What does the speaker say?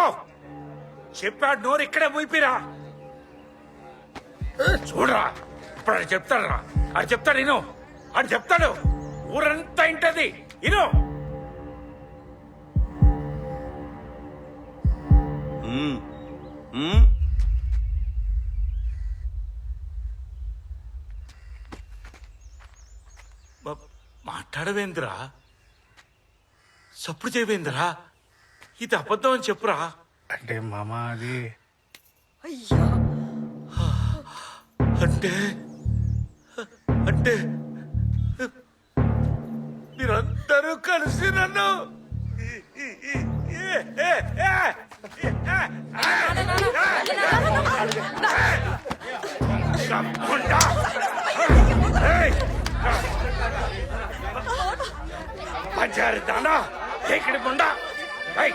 చెప్పు చెప్పాడు నోరు ఇక్కడే మూయిపిరా. చూడరా. ఇప్పుడు అది చెప్తాడరా అది చెప్తాడు ఇను. అది చెప్తాడు. ఊరంతా ఇంటది ఇను. మాట్లాడవేంద్రా? సప్పుడు చేయవేంద్రా? ఇది అబద్ధం అని చెప్పురా. అంటే మామ అది అయ్యా. అంటే? అంటే? మీరందరూ కలిసి నన్ను! పంచారు దానా? ఎక్కడి はい。